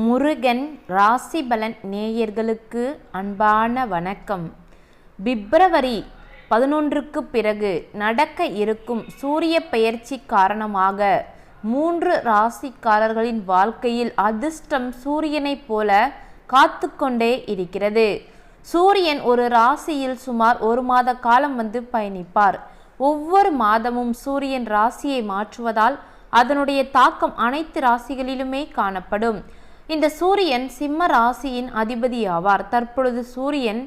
முருகன் ராசிபலன் நேயர்களுக்கு அன்பான வணக்கம். பிப்ரவரி பதினொன்றுக்கு பிறகு நடக்க இருக்கும் சூரிய பெயர்ச்சி காரணமாக மூன்று ராசிக்காரர்களின் வாழ்க்கையில் அதிர்ஷ்டம் சூரியனைப் போல காத்து கொண்டே இருக்கிறது. சூரியன் ஒரு ராசியில் சுமார் ஒரு மாத காலம் வந்து பயணிப்பார். ஒவ்வொரு மாதமும் சூரியன் ராசியை மாற்றுவதால் அதனுடைய தாக்கம் அனைத்து ராசிகளிலுமே காணப்படும். இந்த சூரியன் சிம்ம ராசியின் அதிபதி ஆவார் தற்பொழுது சூரியன்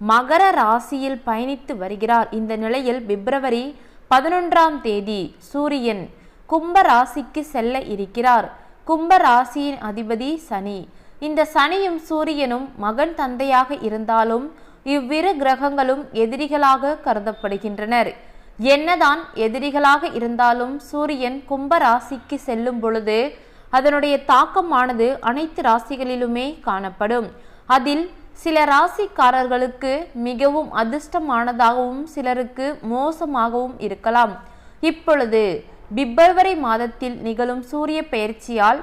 மகர ராசியில் பயணித்து வருகிறார். இந்த நிலையில் பிப்ரவரி பதினொன்றாம் தேதி சூரியன் கும்ப ராசிக்கு செல்ல இருக்கிறார். கும்ப ராசியின் அதிபதி சனி. இந்த சனியும் சூரியனும் மகன் தந்தையாக இருந்தாலும் இவ்விரு கிரகங்களும் எதிரிகளாக கருதப்படுகின்றனர். என்னதான் எதிரிகளாக இருந்தாலும் சூரியன் கும்ப ராசிக்கு செல்லும் பொழுது அதனுடைய தாக்கமானது அனைத்து ராசிகளிலுமே காணப்படும். அதில் சில ராசிக்காரர்களுக்கு மிகவும் அதிர்ஷ்டமானதாகவும் சிலருக்கு மோசமாகவும் இருக்கலாம். இப்பொழுது பிப்ரவரி மாதத்தில் நிகழும் சூரிய பெயர்ச்சியால்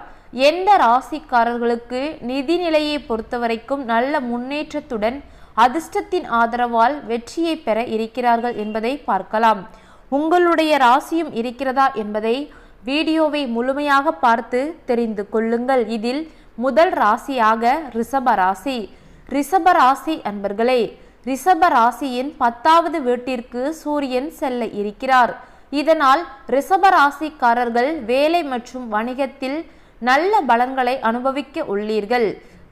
எந்த ராசிக்காரர்களுக்கு நிதிநிலையை பொறுத்தவரைக்கும் நல்ல முன்னேற்றத்துடன் அதிர்ஷ்டத்தின் ஆதரவால் வெற்றியை பெற இருக்கிறார்கள் என்பதை பார்க்கலாம். உங்களுடைய ராசியும் இருக்கிறதா என்பதை வீடியோவை முழுமையாக பார்த்து தெரிந்து கொள்ளுங்கள். இதில் முதல் ராசியாக ரிஷப ராசி. ரிஷப ராசி அன்பர்களே ரிஷப ராசியின் பத்தாவது வீட்டிற்கு சூரியன் செல்ல இருக்கிறார். இதனால் ரிஷப ராசிக்காரர்கள் வேலை மற்றும் வணிகத்தில் நல்ல பலன்களை அனுபவிக்க உள்ளீர்கள்.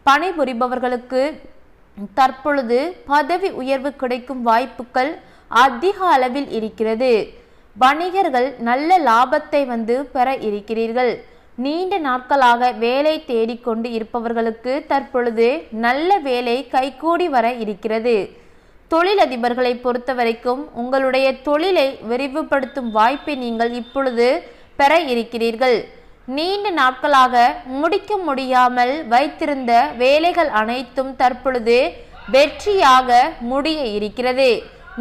பணிபுரிபவர்களுக்கு தற்பொழுது பதவி உயர்வு கிடைக்கும் வாய்ப்புகள் அதிக அளவில் இருக்கிறது. வணிகர்கள் நல்ல லாபத்தை வந்து பெற இருக்கிறீர்கள். நீண்ட நாட்களாக வேலை தேடிக்கொண்டு இருப்பவர்களுக்கு தற்பொழுது நல்ல வேலை கைகூடி வர இருக்கிறது. தொழிலதிபர்களை பொறுத்தவரைக்கும் உங்களுடைய தொழிலை விரிவுபடுத்தும் வாய்ப்பை நீங்கள் இப்பொழுது பெற இருக்கிறீர்கள். நீண்ட நாட்களாக முடிக்க முடியாமல் வைத்திருந்த வேலைகள் அனைத்தும் தற்பொழுது வெற்றியாக முடிய இருக்கிறது.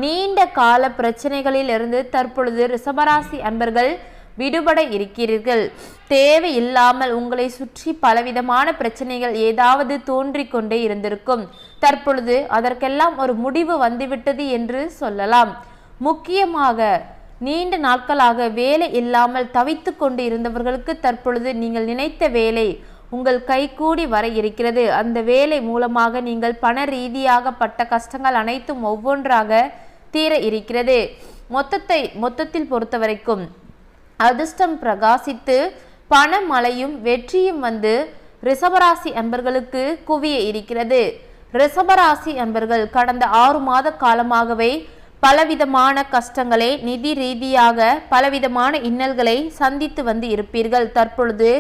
நீண்ட கால பிரச்சனைகளிலிருந்து தற்பொழுது ரிஷபராசி அன்பர்கள் விடுபட இருக்கிறீர்கள். தேவையில்லாமல் உங்களை சுற்றி பலவிதமான பிரச்சனைகள் ஏதாவது தோன்றிக் கொண்டே இருந்திருக்கும். தற்பொழுது அதற்கெல்லாம் ஒரு முடிவு வந்துவிட்டது என்று சொல்லலாம். முக்கியமாக நீண்ட நாட்களாக வேலை இல்லாமல் தவித்து கொண்டு இருந்தவர்களுக்கு தற்பொழுது நீங்கள் நினைத்த வேலை உங்கள் கைகூடி வர இருக்கிறது. அந்த வேலை மூலமாக நீங்கள் பண ரீதியாக பட்ட கஷ்டங்கள் அனைத்தும் ஒவ்வொன்றாக தீர இருக்கிறது. மொத்தத்தை மொத்தத்தில் பொறுத்த வரைக்கும் அதிர்ஷ்டம் பிரகாசித்து பணமழையும் வெற்றியும் வந்து ரிஷபராசி அன்பர்களுக்கு குவிய இருக்கிறது. ரிஷபராசி அன்பர்கள் கடந்த ஆறு மாத காலமாகவே பலவிதமான கஷ்டங்களை நிதி ரீதியாக பலவிதமான இன்னல்களை சந்தித்து வந்து இருப்பீர்கள். தற்பொழுது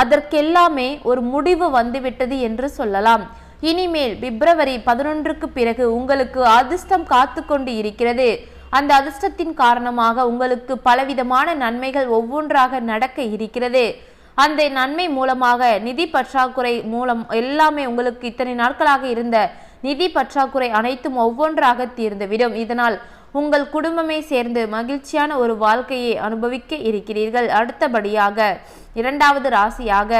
அதற்கெல்லாமே ஒரு முடிவு வந்துவிட்டது என்று சொல்லலாம். இனிமேல் பிப்ரவரி பதினொன்றுக்கு பிறகு உங்களுக்கு அதிர்ஷ்டம் காத்து கொண்டு இருக்கிறது. அந்த அதிர்ஷ்டத்தின் காரணமாக உங்களுக்கு பலவிதமான நன்மைகள் ஒவ்வொன்றாக நடக்க இருக்கிறது. அந்த நன்மை மூலமாக நிதி பற்றாக்குறை மூலம் எல்லாமே உங்களுக்கு இத்தனை நாட்களாக இருந்த நிதி பற்றாக்குறை அனைத்தும் ஒவ்வொன்றாக தீர்ந்துவிடும். இதனால் உங்கள் குடும்பமே சேர்ந்து மகிழ்ச்சியான ஒரு வாழ்க்கையை அனுபவிக்க இருக்கிறீர்கள். அடுத்தபடியாக இரண்டாவது ராசியாக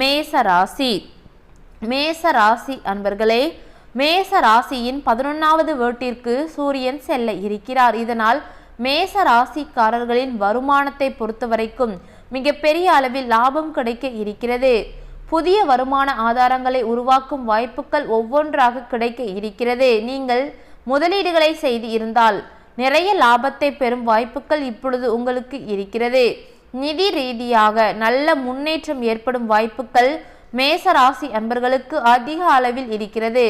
மேச ராசி மேச ராசி அன்பர்களே மேச ராசியின் பதினொன்றாவது வீட்டிற்கு சூரியன் செல்ல இருக்கிறார். இதனால் மேச ராசிக்காரர்களின் வருமானத்தை பொறுத்தவரைக்கும் மிகப்பெரிய அளவில் லாபம் கிடைக்க இருக்கிறது. புதிய வருமான ஆதாரங்களை உருவாக்கும் வாய்ப்புகள் ஒவ்வொன்றாக கிடைக்க இருக்கிறது. நீங்கள் முதலீடுகளை செய்து இருந்தால் நிறைய லாபத்தை பெறும் வாய்ப்புகள் இப்பொழுது உங்களுக்கு இருக்கிறது. நிதி ரீதியாக நல்ல முன்னேற்றம் ஏற்படும் வாய்ப்புகள் மேச ராசி அன்பர்களுக்கு அதிக அளவில் இருக்கிறது.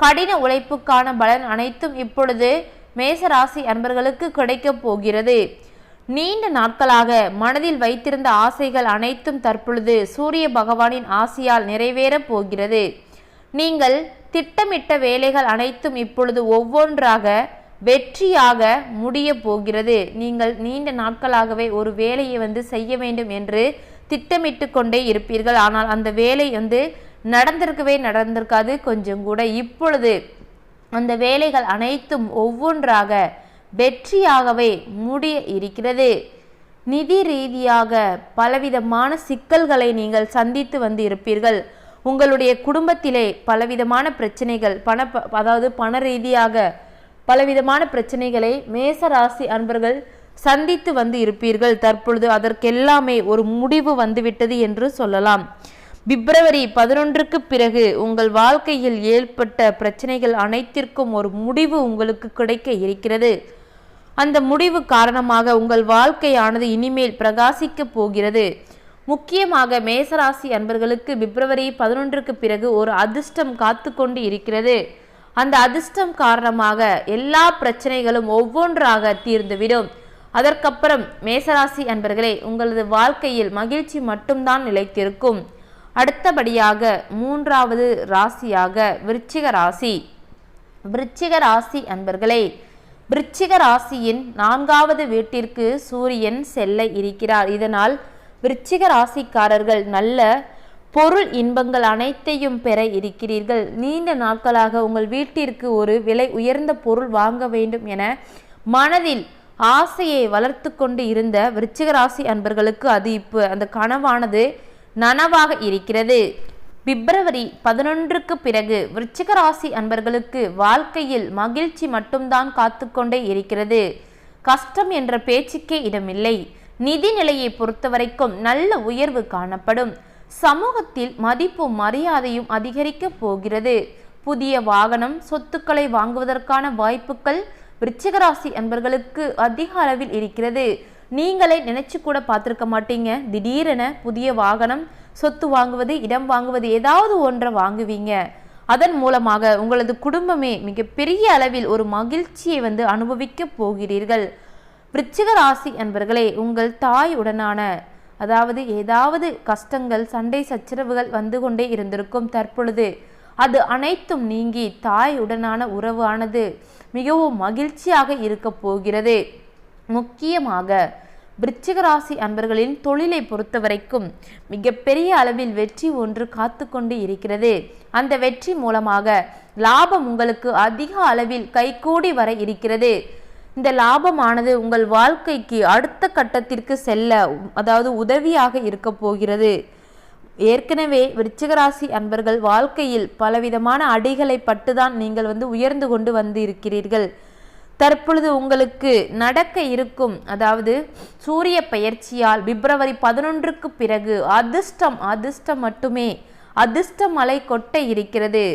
கடின உழைப்புக்கான பலன் அனைத்தும் இப்பொழுது மேச ராசி அன்பர்களுக்கு கிடைக்கப் போகிறது. நீண்ட நாட்களாக மனதில் வைத்திருந்த ஆசைகள் அனைத்தும் தற்பொழுது சூரிய பகவானின் ஆசையால் நிறைவேறப் போகிறது. நீங்கள் திட்டமிட்ட வேலைகள் அனைத்தும் இப்பொழுது ஒவ்வொன்றாக வெற்றியாக முடிய போகிறது. நீங்கள் நீண்ட நாட்களாகவே ஒரு வேலையை வந்து செய்ய வேண்டும் என்று திட்டமிட்டு கொண்டே இருப்பீர்கள். ஆனால் அந்த வேலை வந்து நடந்திருக்கவே நடந்திருக்காது. கொஞ்சம் கூட இப்பொழுது அந்த வேலைகள் அனைத்தும் ஒவ்வொன்றாக வெற்றியாகவே முடிய இருக்கிறது. நிதி ரீதியாக பலவிதமான சிக்கல்களை நீங்கள் சந்தித்து வந்து இருப்பீர்கள். உங்களுடைய குடும்பத்திலே பலவிதமான பிரச்சனைகள் பண ப- அதாவது பண ரீதியாக பலவிதமான பிரச்சனைகளை மேச ராசி அன்பர்கள் சந்தித்து வந்து இருப்பீர்கள். தற்பொழுது அதற்கெல்லாமே ஒரு முடிவு வந்துவிட்டது என்று சொல்லலாம். பிப்ரவரி பதினொன்றுக்கு பிறகு உங்கள் வாழ்க்கையில் ஏற்பட்ட பிரச்சனைகள் அனைத்திற்கும் ஒரு முடிவு உங்களுக்கு கிடைக்க இருக்கிறது. அந்த முடிவு காரணமாக உங்கள் வாழ்க்கையானது இனிமேல் பிரகாசிக்க போகிறது. முக்கியமாக மேசராசி அன்பர்களுக்கு பிப்ரவரி பதினொன்றுக்கு பிறகு ஒரு அதிர்ஷ்டம் காத்து கொண்டு இருக்கிறது. அந்த அதிர்ஷ்டம் காரணமாக எல்லா பிரச்சனைகளும் ஒவ்வொன்றாக தீர்ந்துவிடும். அதற்கப்புறம் மேசராசி அன்பர்களே உங்களது வாழ்க்கையில் மகிழ்ச்சி மட்டும்தான் நிலைத்திருக்கும். அடுத்தபடியாக மூன்றாவது ராசியாக விருச்சிக ராசி. விருச்சிக ராசி அன்பர்களே விருச்சிக ராசியின் நான்காவது வீட்டிற்கு சூரியன் செல்ல இருக்கிறார். இதனால் விருச்சிக ராசிக்காரர்கள் நல்ல பொருள் இன்பங்கள் அனைத்தையும் பெற இருக்கிறீர்கள். நீண்ட நாட்களாக உங்கள் வீட்டிற்கு ஒரு விலை உயர்ந்த பொருள் வாங்க வேண்டும் என மனதில் ஆசையை வளர்த்து கொண்டு இருந்த விருச்சிக ராசி அன்பர்களுக்கு அது இப்போ அந்த கனவானது நனவாக இருக்கிறது. பிப்ரவரி பதினொன்றுக்கு பிறகு விருச்சிக ராசி அன்பர்களுக்கு வாழ்க்கையில் மகிழ்ச்சி மட்டும்தான் காத்துக்கொண்டே இருக்கிறது. கஷ்டம் என்ற பேச்சுக்கே இடமில்லை. நிதி நிலையை பொறுத்தவரைக்கும் நல்ல உயர்வு காணப்படும். சமூகத்தில் மதிப்பும் மரியாதையும் அதிகரிக்கப் போகிறது. புதிய வாகனம் சொத்துக்களை வாங்குவதற்கான வாய்ப்புகள் விருச்சிகராசி என்பர்களுக்கு அன்பர்களுக்கு அதிக அளவில் இருக்கிறது. நீங்களே நினைச்சு கூட பார்த்துருக்க மாட்டீங்க. திடீரென புதிய வாகனம் சொத்து வாங்குவது இடம் வாங்குவது ஏதாவது ஒன்றை வாங்குவீங்க. அதன் மூலமாக உங்களது குடும்பமே மிகப்பெரிய அளவில் ஒரு மகிழ்ச்சியை வந்து அனுபவிக்க போகிறீர்கள். விருச்சிக ராசி என்பர்களே உங்கள் தாய் உடனான அதாவது ஏதாவது கஷ்டங்கள் சண்டை சச்சரவுகள் வந்து கொண்டே இருந்திருக்கும் தற்பொழுது அது அனைத்தும் நீங்கி தாய் உடனான உறவானது மிகவும் மகிழ்ச்சியாக இருக்க போகிறது. முக்கியமாக விருச்சிக ராசி அன்பர்களின் தொழிலை பொறுத்தவரைக்கும் மிகப்பெரிய அளவில் வெற்றி ஒன்று காத்து கொண்டு இருக்கிறது. அந்த வெற்றி மூலமாக லாபம் உங்களுக்கு அதிக அளவில் கைகூடி வர இருக்கிறது. இந்த லாபமானது உங்கள் வாழ்க்கைக்கு அடுத்த கட்டத்திற்கு செல்ல அதாவது உதவியாக இருக்க போகிறது. ஏற்கனவே விருச்சிகராசி அன்பர்கள் வாழ்க்கையில் பலவிதமான அடிகளை பட்டுதான் நீங்கள் வந்து உயர்ந்து கொண்டு வந்து இருக்கிறீர்கள். தற்பொழுது உங்களுக்கு நடக்க இருக்கும் அதாவது சூரிய பெயர்ச்சியால் பிப்ரவரி பதினொன்றுக்கு பிறகு அதிர்ஷ்டம் அதிர்ஷ்டம் மட்டுமே அதிர்ஷ்ட மலை கொட்ட இருக்கிறது.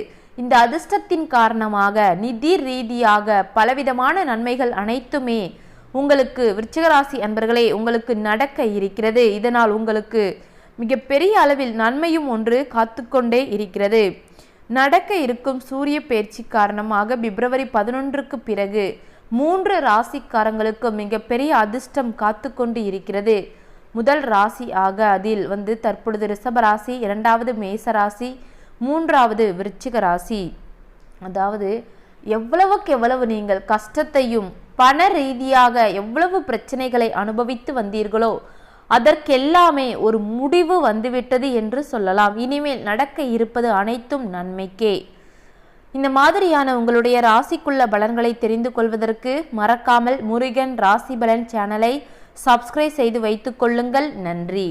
இந்த அதிர்ஷ்டத்தின் காரணமாக நிதி ரீதியாக பலவிதமான நன்மைகள் அனைத்துமே உங்களுக்கு விருச்சிகராசி அன்பர்களே உங்களுக்கு நடக்க இருக்கிறது. இதனால் உங்களுக்கு மிகப்பெரிய அளவில் நன்மையும் ஒன்று காத்துக்கொண்டே இருக்கிறது. நடக்க இருக்கும் சூரிய பயிற்சி காரணமாக பிப்ரவரி பதினொன்றுக்கு பிறகு மூன்று ராசிக்காரங்களுக்கு மிகப்பெரிய அதிர்ஷ்டம் காத்து கொண்டு இருக்கிறது. முதல் ராசி ஆக அதில் வந்து தற்பொழுது ரிஷபராசி இரண்டாவது மேச ராசி மூன்றாவது விருச்சிக ராசி. அதாவது எவ்வளவுக்கு எவ்வளவு நீங்கள் கஷ்டத்தையும் பண ரீதியாக எவ்வளவு பிரச்சனைகளை அனுபவித்து வந்தீர்களோ அதற்கெல்லாமே ஒரு முடிவு வந்துவிட்டது என்று சொல்லலாம். இனிமேல் நடக்க இருப்பது அனைத்தும் நன்மைக்கே. இந்த மாதிரியான உங்களுடைய ராசிக்குள்ள பலன்களை தெரிந்து கொள்வதற்கு மறக்காமல் முருகன் ராசி பலன் சேனலை சப்ஸ்கிரைப் செய்து வைத்துக் கொள்ளுங்கள். நன்றி.